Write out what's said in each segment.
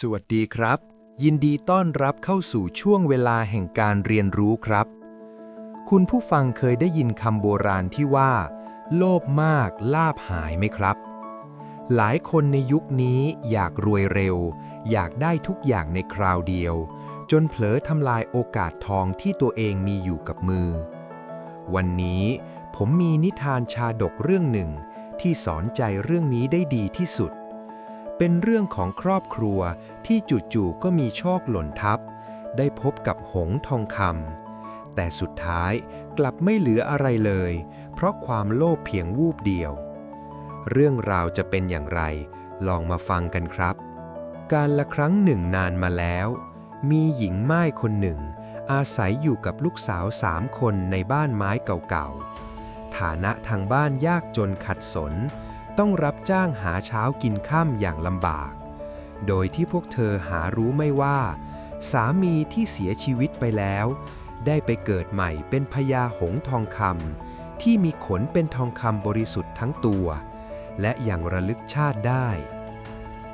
สวัสดีครับ ยินดีต้อนรับเข้าสู่ช่วงเวลาแห่งการเรียนรู้ครับ คุณผู้ฟังเคยได้ยินคำโบราณที่ว่า โลภมากลาบหายไหมครับ หลายคนในยุคนี้อยากรวยเร็ว อยากได้ทุกอย่างในคราวเดียว จนเผลอทำลายโอกาสทองที่ตัวเองมีอยู่กับมือ วันนี้ผมมีนิทานชาดกเรื่องหนึ่งที่สอนใจเรื่องนี้ได้ดีที่สุด เป็นเรื่องของครอบครัวที่จู่ๆก็มีโชคหล่นทับ ได้พบกับหงส์ทองคำแต่สุดท้ายกลับไม่เหลืออะไรเลย เพราะความโลภเพียงวูบเดียว เรื่องราวจะเป็นอย่างไร ลองมาฟังกันครับ การละครั้งหนึ่งนานมาแล้ว มีหญิงไม่ายคนหนึ่ง อาศัยอยู่กับลูกสาวสามคนในบ้านไม้เก่าๆ ฐานะทางบ้านยากจนขัดสน ต้องรับจ้างหาเช้ากินข้ามอย่างลำบาก โดยที่พวกเธอหารู้ไม่ว่า สามีที่เสียชีวิตไปแล้ว ได้ไปเกิดใหม่เป็นพญาหงทองคำที่มีขนเป็นทองคำบริสุทธิ์ทั้งตัว และอย่างระลึกชาติได้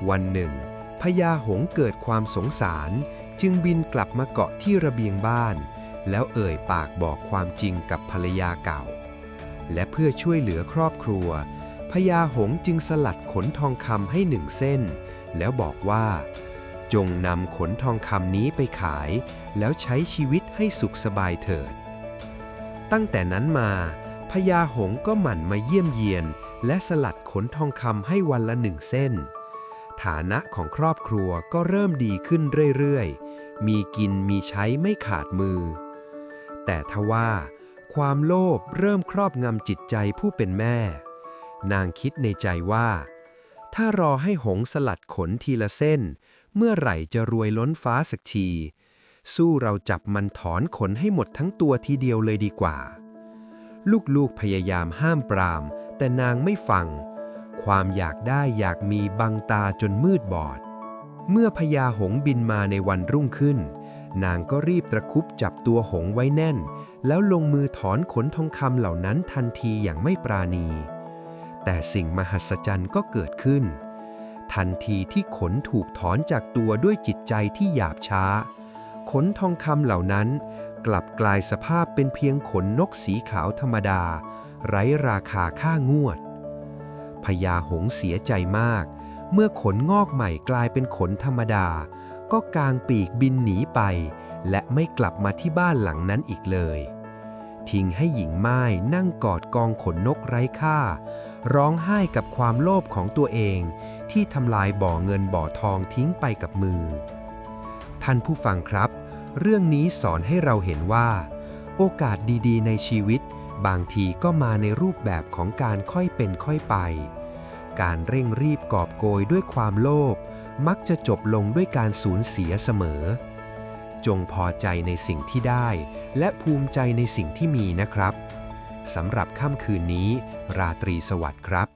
วันหนึ่งพญาหงเกิดความสงสารจึงบินกลับมาเกาะที่ระเบียงบ้าน แล้วเอ่ยปากบอกความจริงกับภรรยาเก่า และเพื่อช่วยเหลือครอบครัว พญาหงจึงสลัดขนทองคำให้หนึ่งเส้น แล้วบอกว่า จงนำขนทองคำนี้ไปขาย แล้วใช้ชีวิตให้สุขสบายเถิด ตั้งแต่นั้นมาพญาหงก็หมั่นมาเยี่ยมเยียน และสลัดขนทองคำให้วันละหนึ่งเส้น ฐานะของครอบครัวก็เริ่มดีขึ้นเรื่อยๆ มีกินมีใช้ไม่ขาดมือ แต่ทว่า ความโลภเริ่มครอบงำจิตใจผู้เป็นแม่ นางคิดในใจว่า ถ้ารอให้หงสลัดขนทีละเส้น เมื่อไหร่จะรวยล้นฟ้าสักที สู้เราจับมันถอนขนให้หมดทั้งตัวทีเดียวเลยดีกว่า ลูกๆพยายามห้ามปราม แต่นางไม่ฟัง ความอยากได้อยากมีบังตาจนมืดบอด เมื่อพญาหงบินมาในวันรุ่งขึ้น นางก็รีบตะครุบจับตัวหงไว้แน่น แล้วลงมือถอนขนทองคำเหล่านั้นทันทีอย่างไม่ปราณี แต่สิ่งมหัศจรรย์ก็เกิดขึ้น ทันทีที่ขนถูกถอนจากตัวด้วยจิตใจที่หยาบช้า ขนทองคำเหล่านั้น กลับกลายสภาพเป็นเพียงขนนกสีขาวธรรมดา ไร้ราคาค่างวดพญาหงเสียใจมาก เมื่อขนงอกใหม่กลายเป็นขนธรรมดา ก็กางปีกบินหนีไป และไม่กลับมาที่บ้านหลังนั้นอีกเลย ทิ้งให้หญิงไม้นั่งกอดกองขนนกไร้ค่า ร้องไห้กับความโลภของตัวเองที่ทำลายบ่อเงินบ่อทองทิ้งไปกับมือ ท่านผู้ฟังครับ เรื่องนี้สอนให้เราเห็นว่า โอกาสดีๆ ในชีวิต บางทีก็มาในรูปแบบของการค่อยเป็นค่อยไป การเร่งรีบกอบโกยด้วยความโลภมักจะจบลงด้วยการสูญเสียเสมอ จงพอใจในสิ่งที่ได้ และภูมิใจในสิ่งที่มีนะครับ สำหรับค่ำคืนนี้ ราตรีสวัสดิ์ครับ